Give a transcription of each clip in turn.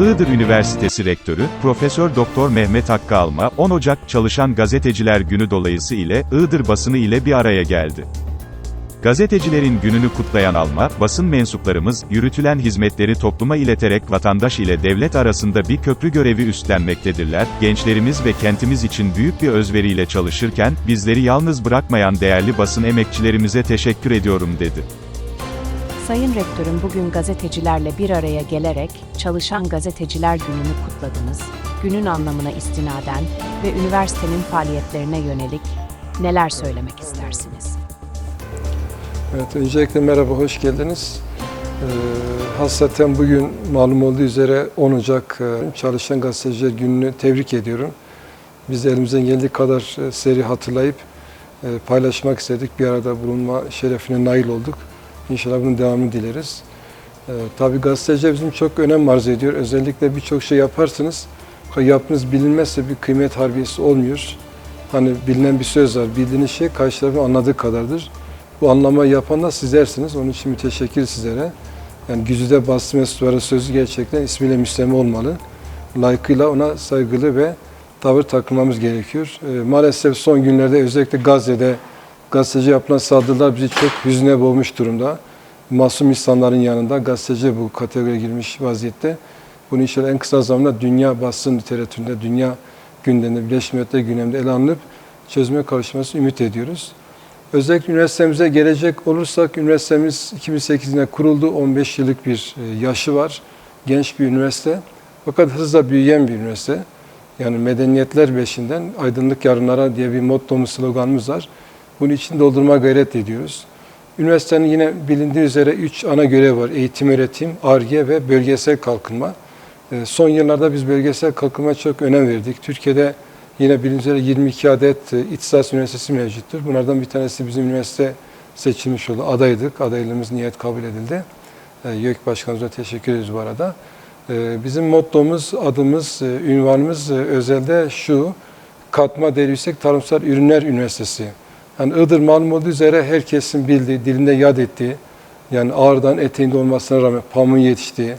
Iğdır Üniversitesi Rektörü, Profesör Doktor Mehmet Hakkı Alma, 10 Ocak Çalışan Gazeteciler Günü dolayısı ile Iğdır basını ile bir araya geldi. Gazetecilerin gününü kutlayan Alma, basın mensuplarımız, yürütülen hizmetleri topluma ileterek vatandaş ile devlet arasında bir köprü görevi üstlenmektedirler, gençlerimiz ve kentimiz için büyük bir özveriyle çalışırken, bizleri yalnız bırakmayan değerli basın emekçilerimize teşekkür ediyorum dedi. Sayın Rektörüm bugün gazetecilerle bir araya gelerek Çalışan Gazeteciler Günü'nü kutladınız. Günün anlamına istinaden ve üniversitenin faaliyetlerine yönelik neler söylemek istersiniz? Evet, öncelikle merhaba, hoş geldiniz. Ee, hassaten bugün malum olduğu üzere 10 Ocak e, Çalışan Gazeteciler Günü'nü tebrik ediyorum. Biz de elimizden geldiği kadar e, seri hatırlayıp e, paylaşmak istedik. Bir arada bulunma şerefine nail olduk. İnşallah bunun devamını dileriz. Ee, tabii gazeteciler bizim çok önem arz ediyor. Özellikle birçok şey yaparsınız. Yaptığınız bilinmezse bir kıymet harbiyesi olmuyor. Hani bilinen bir söz var. Bildiğiniz şey karşı tarafın anladığı kadardır. Bu anlama yapan da sizlersiniz. Onun için müteşekkir sizlere. Yani güzide basın mensupları sözü gerçekten ismiyle müsleme olmalı. Layıkıyla ona saygılı ve tavır takılmamız gerekiyor. Ee, maalesef son günlerde özellikle Gazze'de gazeteci yapılan saldırılar bizi çok hüzne boğmuş durumda. Masum insanların yanında gazeteci bu kategoriye girmiş vaziyette. Bunu inşallah en kısa zamanda dünya basın literatüründe, dünya gündeminde, Birleşmiş Milletler gündeminde ele alınıp çözüme kavuşmasını ümit ediyoruz. Özellikle üniversitemize gelecek olursak, üniversitemiz 2008'de kuruldu. 15 yıllık bir e, yaşı var. Genç bir üniversite. Fakat hızla büyüyen bir üniversite. Yani medeniyetler beşinden aydınlık yarınlara diye bir mottomuz, sloganımız var. Bunun için doldurma gayret ediyoruz. Üniversitenin yine bilindiği üzere üç ana görev var. Eğitim, öğretim, ARGE ve bölgesel kalkınma. E, Son yıllarda biz bölgesel kalkınmaya çok önem verdik. Türkiye'de Yine bildiğiniz üzere 22 adet e, İhtisas Üniversitesi mevcuttur. Bunlardan bir tanesi bizim üniversite seçilmiş oldu. Adaydık. Adaylığımız niyet kabul edildi. E, YÖK Başkanımıza teşekkür ederiz bu arada. E, Bizim mottomuz, adımız, e, ünvanımız e, özelde şu. Katma değeri yüksek tarımsal ürünler üniversitesi. Yani Iğdır malum olduğu üzere herkesin bildiği, dilinde yad ettiği, yani Ağrı'dan eteğinde olmasına rağmen pamuğun yetiştiği,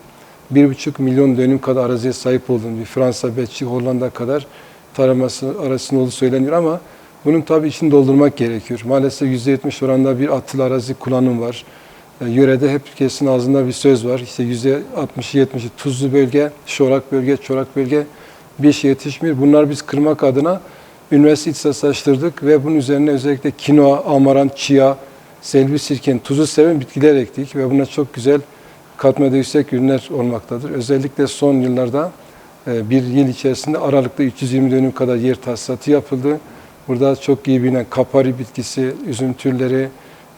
1,5 milyon dönüm kadar araziye sahip olduğunu, bir Fransa, Belçika, Hollanda kadar taraması arasında olduğu söyleniyor ama bunun tabii için doldurmak gerekiyor. Maalesef %70 oranda bir atılı arazi kullanım var. E, yörede hep kesin ağzında bir söz var. İşte %60-70'i tuzlu bölge, çorak bölge, çorak bölge bir şey yetişmiyor. Bunlar biz kırmak adına üniversite ihtisaslaştırdık ve bunun üzerine özellikle kinoa, amarant, çiya, selvi sirken, tuzu seven bitkiler ektik ve buna çok güzel katma değeri yüksek ürünler olmaktadır. Özellikle son yıllarda e, bir yıl içerisinde aralıkta 320 dönüm kadar yer tahsisatı yapıldı. Burada çok iyi bilinen kapari bitkisi, üzüm türleri,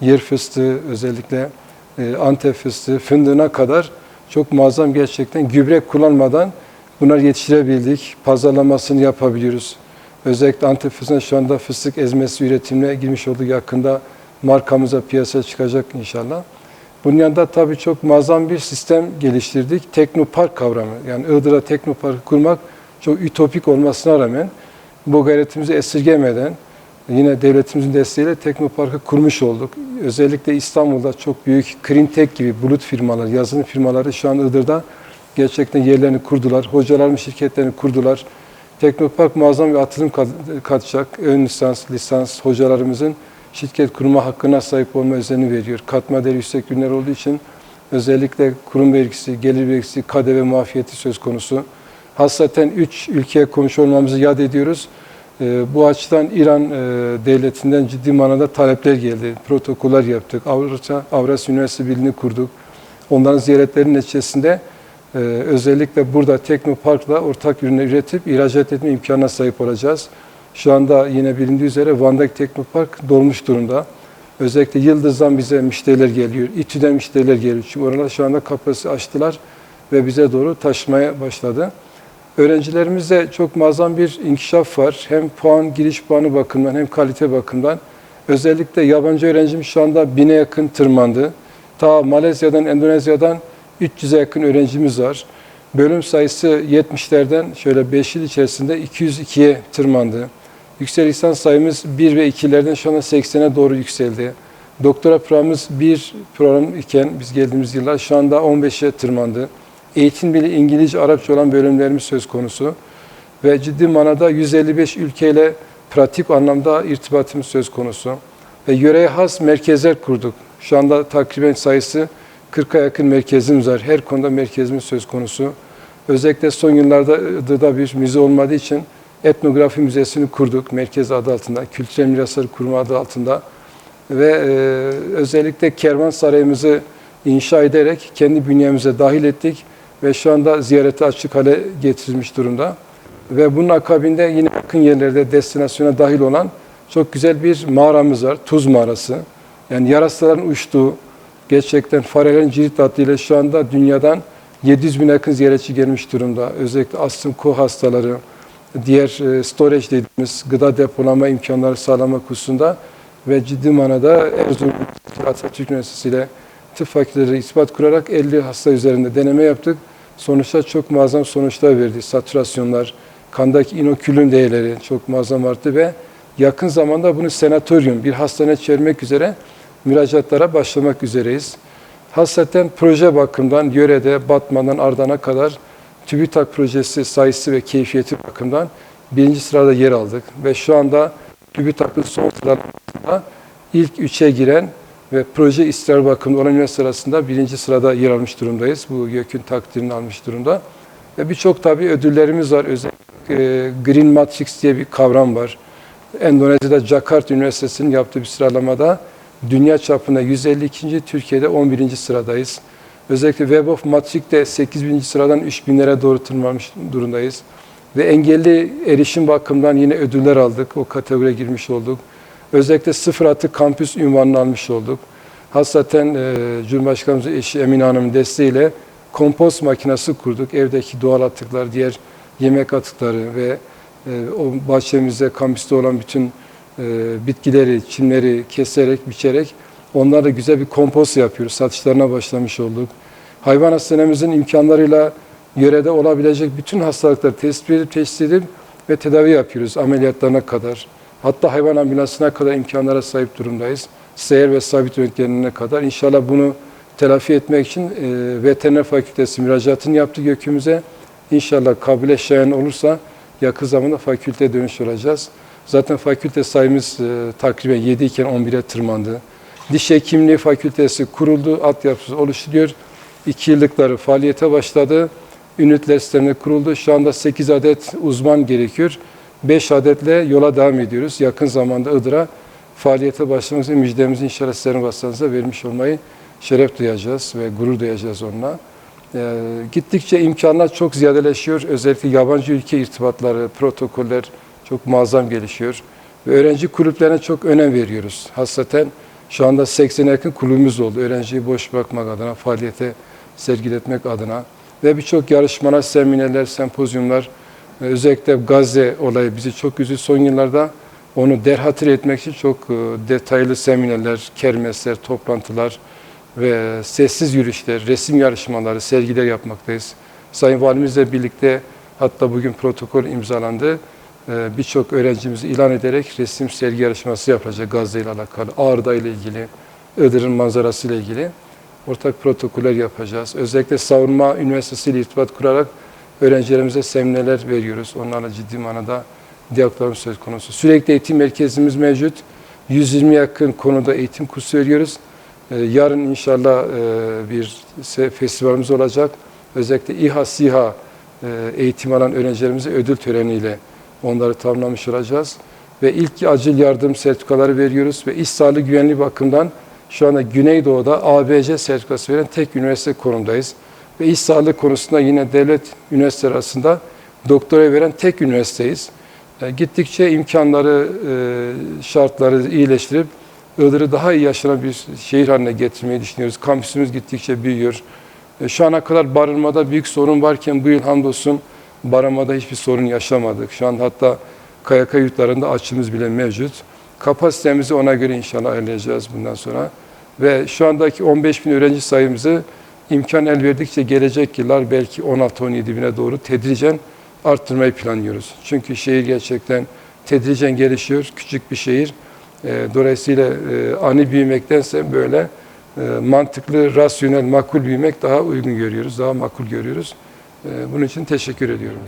yer fıstığı özellikle e, antep fıstığı, fındığına kadar çok muazzam gerçekten gübre kullanmadan bunlar yetiştirebildik. Pazarlamasını yapabiliyoruz. Özellikle antep fıstığına şu anda fıstık ezmesi üretimine girmiş olduk. Yakında markamıza piyasaya çıkacak inşallah. Bunun yanında tabii çok muazzam bir sistem geliştirdik. Teknopark kavramı. Yani Iğdır'a teknopark kurmak çok ütopik olmasına rağmen bu gayretimizi esirgemeden yine devletimizin desteğiyle teknoparkı kurmuş olduk. Özellikle İstanbul'da çok büyük Cleantech gibi bulut firmaları, yazılım firmaları şu an Iğdır'da gerçekten yerlerini kurdular. Hocalarımız şirketlerini kurdular. Teknopark muazzam bir atılım kat- katacak. Ön lisans, lisans hocalarımızın şirket kurma hakkına sahip olma özelliğini veriyor. Katma değeri yüksek ürünler olduğu için özellikle kurum vergisi, gelir vergisi, KDV muafiyeti söz konusu. Hassaten 3 ülkeye komşu olmamızı yad ediyoruz. Ee, Bu açıdan İran e, devletinden ciddi manada talepler geldi. Protokoller yaptık. Avrasya, Avrasya Üniversitesi Birliği'ni kurduk. Onların ziyaretlerinin neticesinde e, özellikle burada Teknopark'la ortak ürünler üretip ihracat etme imkanına sahip olacağız. Şu anda yine bilindiği üzere Van'daki Teknopark dolmuş durumda. Özellikle Yıldız'dan bize müşteriler geliyor, İTÜ'den müşteriler geliyor. Çünkü oralar şu anda kapasite açtılar ve bize doğru taşımaya başladı. Öğrencilerimizde çok muazzam bir inkişaf var. Hem puan, giriş puanı bakımından hem kalite bakımından. Özellikle yabancı öğrencimiz şu anda bine yakın tırmandı. Ta Malezya'dan, Endonezya'dan 300'e yakın öğrencimiz var. Bölüm sayısı 70'lerden şöyle 5 yıl içerisinde 202'ye tırmandı. Yüksek lisans sayımız 1 ve 2'lerden şu anda 80'e doğru yükseldi. Doktora programımız bir program iken biz geldiğimiz yıllar şu anda 15'e tırmandı. eğitim bile İngilizce, Arapça olan bölümlerimiz söz konusu. Ve ciddi manada 155 ülkeyle pratik anlamda irtibatımız söz konusu. Ve yöreye has merkezler kurduk. Şu anda takriben sayısı 40'a yakın merkezimiz var. Her konuda merkezimiz söz konusu. Özellikle son yıllarda Iğdır'da bir müze olmadığı için etnografi müzesini kurduk. Merkez adı altında, Kültürel Mirasları Kurumu adı altında. Ve e, özellikle kervansarayımızı inşa ederek kendi bünyemize dahil ettik. Ve şu anda ziyarete açık hale getirilmiş durumda. Ve bunun akabinde yine yakın yerlerde destinasyona dahil olan çok güzel bir mağaramız var. Tuz mağarası. Yani yarasaların uçtuğu, gerçekten farelerin cirit hattıyla şu anda dünyadan 700 bin yakın ziyaretçi gelmiş durumda. Özellikle astım koh hastaları, diğer e, storage dediğimiz gıda depolama imkanları sağlamak hususunda ve ciddi manada Erzurum Atatürk Üniversitesi ile tıp fakülteleri ispat kurarak 50 hasta üzerinde deneme yaptık. Sonuçta çok muazzam sonuçlar verdi. Satürasyonlar, kandaki inokülün değerleri çok muazzam arttı ve yakın zamanda bunu senatoryum, bir hastane çevirmek üzere müracaatlara başlamak üzereyiz. Hasreten proje bakımından yörede, Batman'dan Ardan'a kadar TÜBİTAK projesi sayısı ve keyfiyeti bakımından birinci sırada yer aldık. Ve şu anda TÜBİTAK'ın son sıralarında ilk üçe giren ve proje istihdar bakımında olan üniversite arasında birinci sırada yer almış durumdayız. Bu YÖK'ün takdirini almış durumda. Ve birçok tabii ödüllerimiz var. Özellikle e, Green Matrix diye bir kavram var. Endonezya'da Jakarta Üniversitesi'nin yaptığı bir sıralamada dünya çapında 152. Türkiye'de 11. sıradayız. Özellikle Web of Matrix'te 8000. sıradan 3000'lere doğru tırmanmış durumdayız. Ve engelli erişim bakımından yine ödüller aldık. O kategoriye girmiş olduk. Özellikle sıfır atık kampüs ünvanını almış olduk. Hassaten e, Cumhurbaşkanımızın eşi Emine Hanım'ın desteğiyle kompost makinesi kurduk. Evdeki doğal atıklar, diğer yemek atıkları ve e, o bahçemizde, kampüste olan bütün bitkileri, çimleri keserek, biçerek onlarla güzel bir kompost yapıyoruz. Satışlarına başlamış olduk. Hayvan hastanemizin imkanlarıyla yörede olabilecek bütün hastalıkları tespit edip, teşhis edip ve tedavi yapıyoruz ameliyatlarına kadar. Hatta hayvan ambulansına kadar imkanlara sahip durumdayız. Seyir ve sabit röntgenine kadar. İnşallah bunu telafi etmek için e, veteriner fakültesi müracaatını yaptı gökümüze. İnşallah kabule şayan olursa yakın zamanda fakülte dönüş olacağız. Zaten fakülte sayımız e, takriben 7 iken 11'e tırmandı. Diş hekimliği fakültesi kuruldu, altyapısı oluşturuyor. 2 yıllıkları faaliyete başladı. Ünitler sistemine kuruldu. Şu anda 8 adet uzman gerekiyor. 5 adetle yola devam ediyoruz. Yakın zamanda Iğdır'a faaliyete başlamak için müjdemizi inşallah sizlerin vasıtanıza vermiş olmayı şeref duyacağız ve gurur duyacağız onunla. Ee, gittikçe imkanlar çok ziyadeleşiyor. Özellikle yabancı ülke irtibatları, protokoller çok muazzam gelişiyor. Ve öğrenci kulüplerine çok önem veriyoruz. Hasreten şu anda 80'e yakın kulübümüz oldu. Öğrenciyi boş bırakmak adına, faaliyete sergiletmek adına. Ve birçok yarışmalar, seminerler, sempozyumlar, e, özellikle Gazze olayı bizi çok üzü son yıllarda. Onu derhatır etmek için çok e, detaylı seminerler, kermesler, toplantılar ve sessiz yürüyüşler, resim yarışmaları, sergiler yapmaktayız. Sayın Valimizle birlikte hatta bugün protokol imzalandı. E, Birçok öğrencimizi ilan ederek resim sergi yarışması yapacak Gazze ile alakalı, Ağrı'da ile ilgili, Iğdır'ın manzarası ile ilgili ortak protokoller yapacağız. Özellikle savunma üniversitesi ile irtibat kurarak öğrencilerimize seminerler veriyoruz. Onlarla ciddi manada diyaloglarımız söz konusu. Sürekli eğitim merkezimiz mevcut. 120 yakın konuda eğitim kursu veriyoruz. Ee, Yarın inşallah e, bir festivalimiz olacak. Özellikle İHA, SİHA e, eğitim alan öğrencilerimize ödül töreniyle onları tamamlamış olacağız. Ve ilk acil yardım sertifikaları veriyoruz ve iş sağlığı güvenliği bakımından şu anda Güneydoğu'da ABC sertifikası veren tek üniversite konumdayız. Ve iş sağlığı konusunda yine devlet üniversiteleri arasında doktora veren tek üniversiteyiz. E, Gittikçe imkanları, şartları iyileştirip Iğdır'ı daha iyi yaşanan bir şehir haline getirmeyi düşünüyoruz. Kampüsümüz gittikçe büyüyor. E, Şu ana kadar barınmada büyük sorun varken bu yıl hamdolsun barınmada hiçbir sorun yaşamadık. Şu an hatta KYK yurtlarında açımız bile mevcut. Kapasitemizi ona göre inşallah ayarlayacağız bundan sonra. Ve şu andaki 15 bin öğrenci sayımızı imkan el verdikçe gelecek yıllar belki 16-17 bine doğru tedricen arttırmayı planlıyoruz. Çünkü şehir gerçekten tedricen gelişiyor. Küçük bir şehir. E, Dolayısıyla e, ani büyümektense böyle e, mantıklı, rasyonel, makul büyümek daha uygun görüyoruz, daha makul görüyoruz. E, Bunun için teşekkür ediyorum.